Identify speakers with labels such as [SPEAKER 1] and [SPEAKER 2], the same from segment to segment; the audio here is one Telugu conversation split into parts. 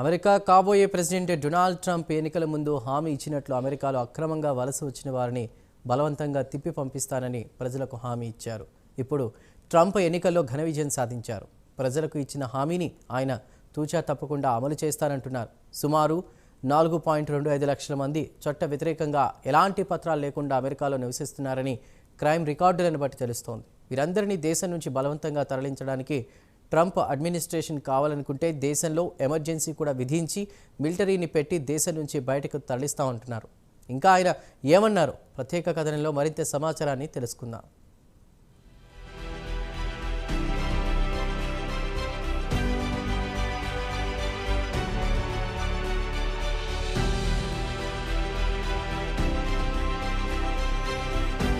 [SPEAKER 1] అమెరికా కాబోయే ప్రెసిడెంట్ డొనాల్డ్ ట్రంప్ ఎన్నికల ముందు హామీ ఇచ్చినట్లు అమెరికాలో అక్రమంగా వలస వచ్చిన వారిని బలవంతంగా తిప్పి పంపిస్తానని ప్రజలకు హామీ ఇచ్చారు. ఇప్పుడు ట్రంప్ ఎన్నికల్లో ఘన విజయం సాధించారు. ప్రజలకు ఇచ్చిన హామీని ఆయన తూచా తప్పకుండా అమలు చేస్తానంటున్నారు. సుమారు నాలుగు పాయింట్ రెండు ఐదు లక్షల మంది చట్ట వ్యతిరేకంగా ఎలాంటి పత్రాలు లేకుండా అమెరికాలో నివసిస్తున్నారని క్రైమ్ రికార్డులను బట్టి తెలుస్తోంది. వీరందరినీ దేశం నుంచి బలవంతంగా తరలించడానికి ట్రంప్ అడ్మినిస్ట్రేషన్ కావాలనుకుంటే దేశంలో ఎమర్జెన్సీ కూడా విధించి మిలిటరీని పెట్టి దేశం నుంచి బయటకు తరలిస్తామంటున్నారు ఇంకా ఆయన ఏమన్నారు? ప్రత్యేక కథనంలో మరింత సమాచారాన్ని తెలుసుకుందాం.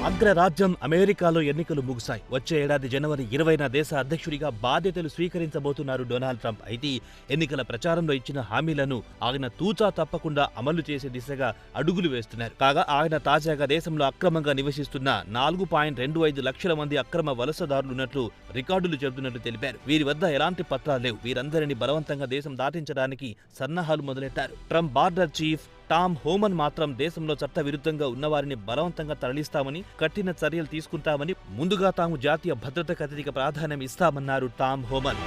[SPEAKER 2] అగ్రరాజ్యం అమెరికాలో ఎన్నికలు ముగిశాయి. వచ్చే ఏడాది జనవరి ఇరవైన దేశ అధ్యక్షుడిగా బాధ్యతలు స్వీకరించబోతున్నారు డొనాల్డ్ ట్రంప్. అయితే ఎన్నికల ప్రచారంలో ఇచ్చిన హామీలను ఆయన తూచా తప్పకుండా అమలు చేసే దిశగా అడుగులు వేస్తున్నారు. కాగా ఆయన తాజాగా దేశంలో అక్రమంగా నివసిస్తున్న నాలుగు పాయింట్ రెండు ఐదు లక్షల మంది అక్రమ వలసదారులున్నట్లు రికార్డులు చెబుతున్నట్లు తెలిపారు. వీరి వద్ద ఎలాంటి పత్రాలు లేవు. వీరందరినీ బలవంతంగా దేశం దాటించడానికి సన్నాహాలు మొదలెట్టారు. Trump border chief Tom Homan మాత్రం దేశంలో చట్టవిరుద్ధంగా ఉన్నవారిని బలవంతంగా తరలిస్తామని కఠిన చర్యలు తీసుకుంటామని ముందుగా తాము జాతీయ భద్రతకు అత్యధిక ప్రాధాన్యం ఇస్తామన్నారు టామ్ హోమన్.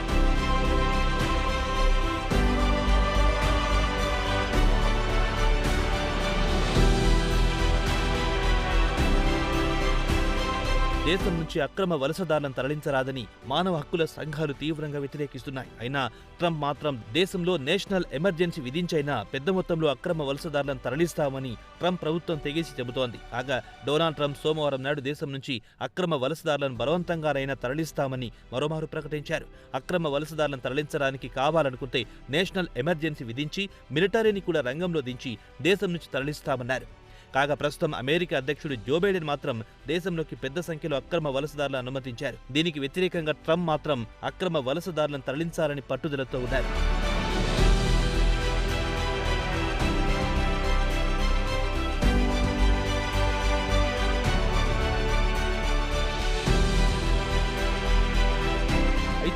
[SPEAKER 2] దేశం నుంచి అక్రమ వలసదారులను తరలించరాదని మానవ హక్కుల సంఘాలు తీవ్రంగా వ్యతిరేకిస్తున్నాయి. అయినా ట్రంప్ మాత్రం దేశంలో నేషనల్ ఎమర్జెన్సీ విధించైనా పెద్ద మొత్తంలో అక్రమ వలసదారులను తరలిస్తామని ట్రంప్ ప్రభుత్వం తెగేసి చెబుతోంది. కాగా డొనాల్డ్ ట్రంప్ సోమవారం నాడు దేశం నుంచి అక్రమ వలసదారులను బలవంతంగానైనా తరలిస్తామని మరోమారు ప్రకటించారు. అక్రమ వలసదారులను తరలించడానికి కావాలనుకుంటే నేషనల్ ఎమర్జెన్సీ విధించి మిలిటరీని కూడా రంగంలో దించి దేశం నుంచి తరలిస్తామన్నారు. కాగా ప్రస్తుతం అమెరికా అధ్యక్షుడు జో బైడెన్ మాత్రం దేశంలోకి పెద్ద సంఖ్యలో అక్రమ వలసదారులను అనుమతించారు. దీనికి వ్యతిరేకంగా ట్రంప్ మాత్రం అక్రమ వలసదారులను తరలించాలని పట్టుదలతో ఉన్నారు.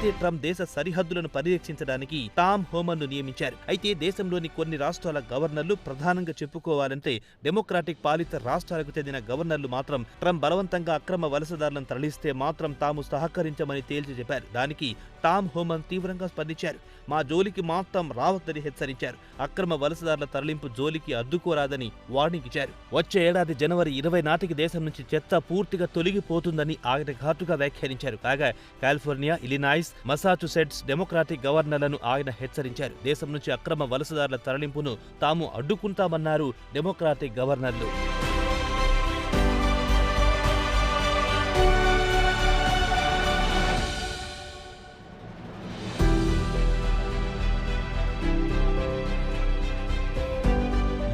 [SPEAKER 2] అయితే ట్రంప్ దేశ సరిహద్దులను పర్యవేక్షించడానికి టామ్ హోమన్ను నియమించారు. అయితే దేశంలోని కొన్ని రాష్ట్రాల గవర్నర్లు ప్రధానంగా చెప్పుకోవాలంటే డెమోక్రాటిక్ పాలిత రాష్ట్రాలకు చెందిన గవర్నర్లు మాత్రం ట్రంప్ బలవంతంగా అక్రమ వలసదారులను తరలిస్తే మాత్రం తాము సహకరించమని తేల్చి చెప్పారు. దానికి టామ్ హోమన్ తీవ్రంగా స్పందించారు. మా జోలికి మాత్రం రావద్దని హెచ్చరించారు. అక్రమ వలసదారుల తరలింపు జోలికి అడ్డుకోరాదని వార్నింగ్ ఇచ్చారు. వచ్చే ఏడాది జనవరి ఇరవై నాటికి దేశం నుంచి చెత్త పూర్తిగా తొలగిపోతుందని ఆయన ఘాటుగా వ్యాఖ్యానించారు. కాగా కాలిఫోర్నియా ఇలినాయిస్ మసాచుసెట్స్ డెమోక్రాటిక్ గవర్నర్లను ఆయన హెచ్చరించారు. దేశం నుంచి అక్రమ వలసదారుల తరలింపును తాము అడ్డుకుంటామన్నారు డెమోక్రాటిక్ గవర్నర్లు.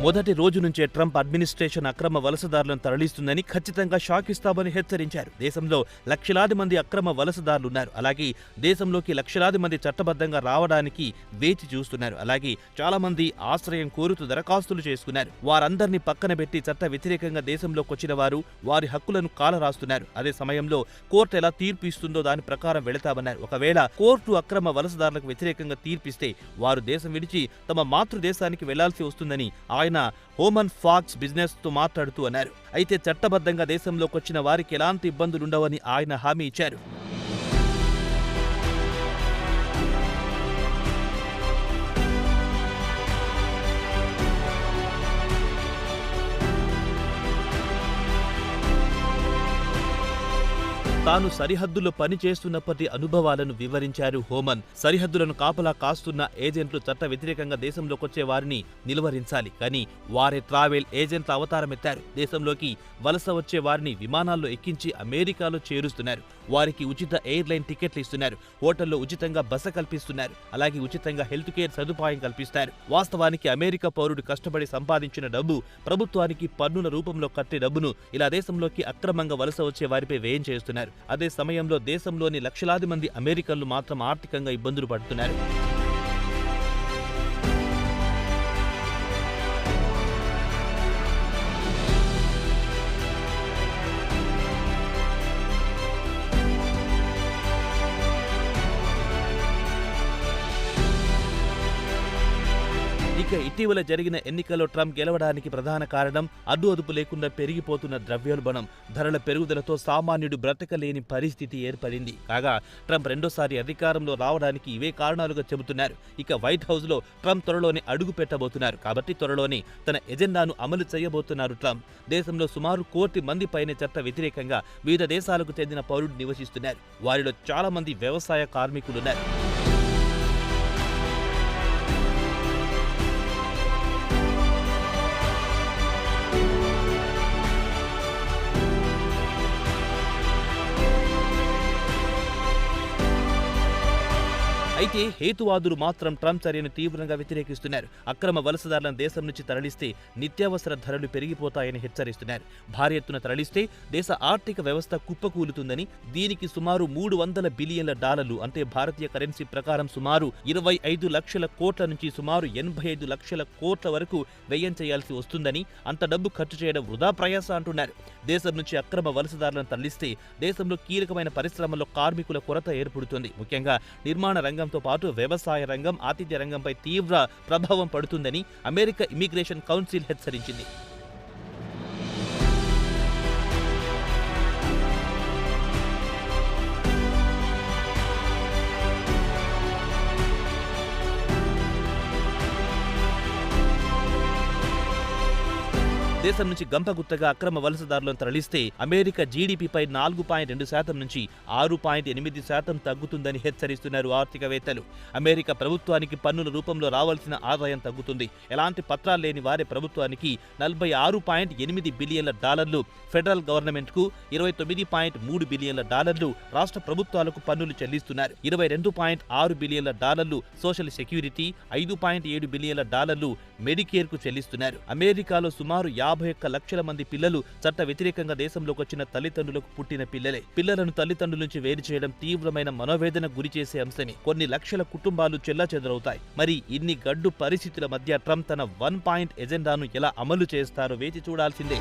[SPEAKER 2] మొదటి రోజు నుంచే ట్రంప్ అడ్మినిస్ట్రేషన్ అక్రమ వలసదారులను తరలిస్తుందని ఖచ్చితంగా షాక్ ఇస్తామని హెచ్చరించారు. దేశంలో లక్షలాది మంది అక్రమ వలసదారులున్నారు. అలాగే దేశంలోకి లక్షలాది మంది చట్టబద్ధంగా రావడానికి వేచి చూస్తున్నారు. అలాగే చాలా మంది ఆశ్రయం కోరుతూ దరఖాస్తులు చేసుకున్నారు. వారందరినీ పక్కన పెట్టి చట్ట వ్యతిరేకంగా దేశంలోకి వచ్చిన వారు వారి హక్కులను కాలరాస్తున్నారు. అదే సమయంలో కోర్టు ఎలా తీర్పు ఇస్తుందో దాని ప్రకారం వెళతామన్నారు. ఒకవేళ కోర్టు అక్రమ వలసదారులకు వ్యతిరేకంగా తీర్పిస్తే వారు దేశం విడిచి తమ మాతృదేశానికి వెళ్ళాల్సి వస్తుందని ఆయన హోమన్ ఫాక్స్ బిజినెస్తో మాట్లాడుతూ అన్నారు. అయితే చట్టబద్ధంగా దేశంలోకి వచ్చిన వారికి ఎలాంటి ఇబ్బందులుండవని ఆయన హామీ ఇచ్చారు. తాను సరిహద్దులో పనిచేస్తున్నప్పటి అనుభవాలను వివరించారు హోమన్. సరిహద్దులను కాపలా కాస్తున్న ఏజెంట్లు చట్ట వ్యతిరేకంగా దేశంలోకొచ్చే వారిని నిలువరించాలి. కానీ వారే ట్రావెల్ ఏజెంట్ల అవతారమెత్తారు. దేశంలోకి వలస వచ్చే వారిని విమానాల్లో ఎక్కించి అమెరికాలో చేరుస్తున్నారు. వారికి ఉచిత ఎయిర్లైన్ టికెట్లు ఇస్తున్నారు. హోటల్లో ఉచితంగా బస కల్పిస్తున్నారు. అలాగే ఉచితంగా హెల్త్ కేర్ సదుపాయం కల్పిస్తారు. వాస్తవానికి అమెరికా పౌరుడు కష్టపడి సంపాదించిన డబ్బు ప్రభుత్వానికి పన్నుల రూపంలో కట్టే డబ్బును ఇలా దేశంలోకి అక్రమంగా వలస వచ్చే వారిపై వ్యయం చేస్తున్నారు. అదే సమయంలో దేశంలోని లక్షలాది మంది అమెరికన్లు మాత్రం ఆర్థికంగా ఇబ్బందులు పడుతున్నారు. ఇక ఇటీవల జరిగిన ఎన్నికల్లో ట్రంప్ గెలవడానికి ప్రధాన కారణం అడ్డు అదుపు లేకుండా పెరిగిపోతున్న ద్రవ్యోల్బణం. ధరల పెరుగుదలతో సామాన్యుడు బ్రతకలేని పరిస్థితి ఏర్పడింది. కాగా ట్రంప్ రెండోసారి అధికారంలో రావడానికి ఇవే కారణాలుగా చెబుతున్నారు. ఇక వైట్ హౌస్లో ట్రంప్ త్వరలోనే అడుగు పెట్టబోతున్నారు. కాబట్టి త్వరలోనే తన ఎజెండాను అమలు చేయబోతున్నారు ట్రంప్. దేశంలో సుమారు కోటి మంది పైన చట్ట వ్యతిరేకంగా వివిధ దేశాలకు చెందిన పౌరుడు నివసిస్తున్నారు. వారిలో చాలా మంది వ్యవసాయ కార్మికులున్నారు. అయితే హేతువాదులు మాత్రం ట్రంప్ చర్యను తీవ్రంగా వ్యతిరేకిస్తున్నారు. అక్రమ వలసదారులను దేశం నుంచి తరలిస్తే నిత్యావసర ధరలు పెరిగిపోతాయని హెచ్చరిస్తున్నారు. భారీ ఎత్తున తరలిస్తే దేశ ఆర్థిక వ్యవస్థ కుప్పకూలుతుందని దీనికి సుమారు మూడు వందల బిలియన్ల డాలర్లు అంటే భారతీయ కరెన్సీ ప్రకారం సుమారు ఇరవై ఐదు లక్షల కోట్ల నుంచి సుమారు ఎనభై ఐదు లక్షల కోట్ల వరకు వ్యయం చేయాల్సి వస్తుందని అంత డబ్బు ఖర్చు చేయడం వృధా ప్రయాస అంటున్నారు. దేశం నుంచి అక్రమ వలసదారులను తరలిస్తే దేశంలో కీలకమైన పరిశ్రమల్లో కార్మికుల కొరత ఏర్పడుతుంది. ముఖ్యంగా నిర్మాణ రంగం రంగంతో పాటు వ్యవసాయ రంగం ఆతిథ్య రంగంపై తీవ్ర ప్రభావం పడుతుందని అమెరికా ఇమిగ్రేషన్ కౌన్సిల్ హెచ్చరించింది. దేశం నుంచి గంపగుత్తగా అక్రమ వలసదారులను తరలిస్తే అమెరికా జీడీపీపై నాలుగు పాయింట్ రెండు శాతం నుంచి ఆరు పాయింట్ ఎనిమిది శాతం తగ్గుతుందని హెచ్చరిస్తున్నారు ఆర్థికవేత్తలు. అమెరికా ప్రభుత్వానికి పన్నుల రూపంలో రావాల్సిన ఆదాయం తగ్గుతుంది. ఎలాంటి పత్రాలు లేని వారి ప్రభుత్వానికి నలభై ఆరు పాయింట్ ఎనిమిది బిలియన్ల డాలర్లు ఫెడరల్ గవర్నమెంట్కు ఇరవై తొమ్మిది పాయింట్ మూడు బిలియన్ల డాలర్లు రాష్ట్ర ప్రభుత్వాలకు పన్నులు చెల్లిస్తున్నారు. ఇరవై రెండు పాయింట్ ఆరు బిలియన్ల డాలర్లు సోషల్ సెక్యూరిటీ ఐదు పాయింట్ ఏడు బిలియన్ల డాలర్లు మెడికేర్కు చెల్లిస్తున్నారు. అమెరికాలో సుమారు యాభై యాభై ఒక్క లక్షల మంది పిల్లలు చట్ట వ్యతిరేకంగా దేశంలోకి వచ్చిన తల్లిదండ్రులకు పుట్టిన పిల్లలే. పిల్లలను తల్లిదండ్రుల నుంచి వేరు చేయడం తీవ్రమైన మనోవేదన గురి చేసే అంశమే. కొన్ని లక్షల కుటుంబాలు చెల్లాచెదరవుతాయి మరి ఇన్ని గడ్డు పరిస్థితుల మధ్య ట్రంప్ తన వన్ పాయింట్ ఎజెండాను ఎలా అమలు చేస్తారో వేచి చూడాల్సిందే.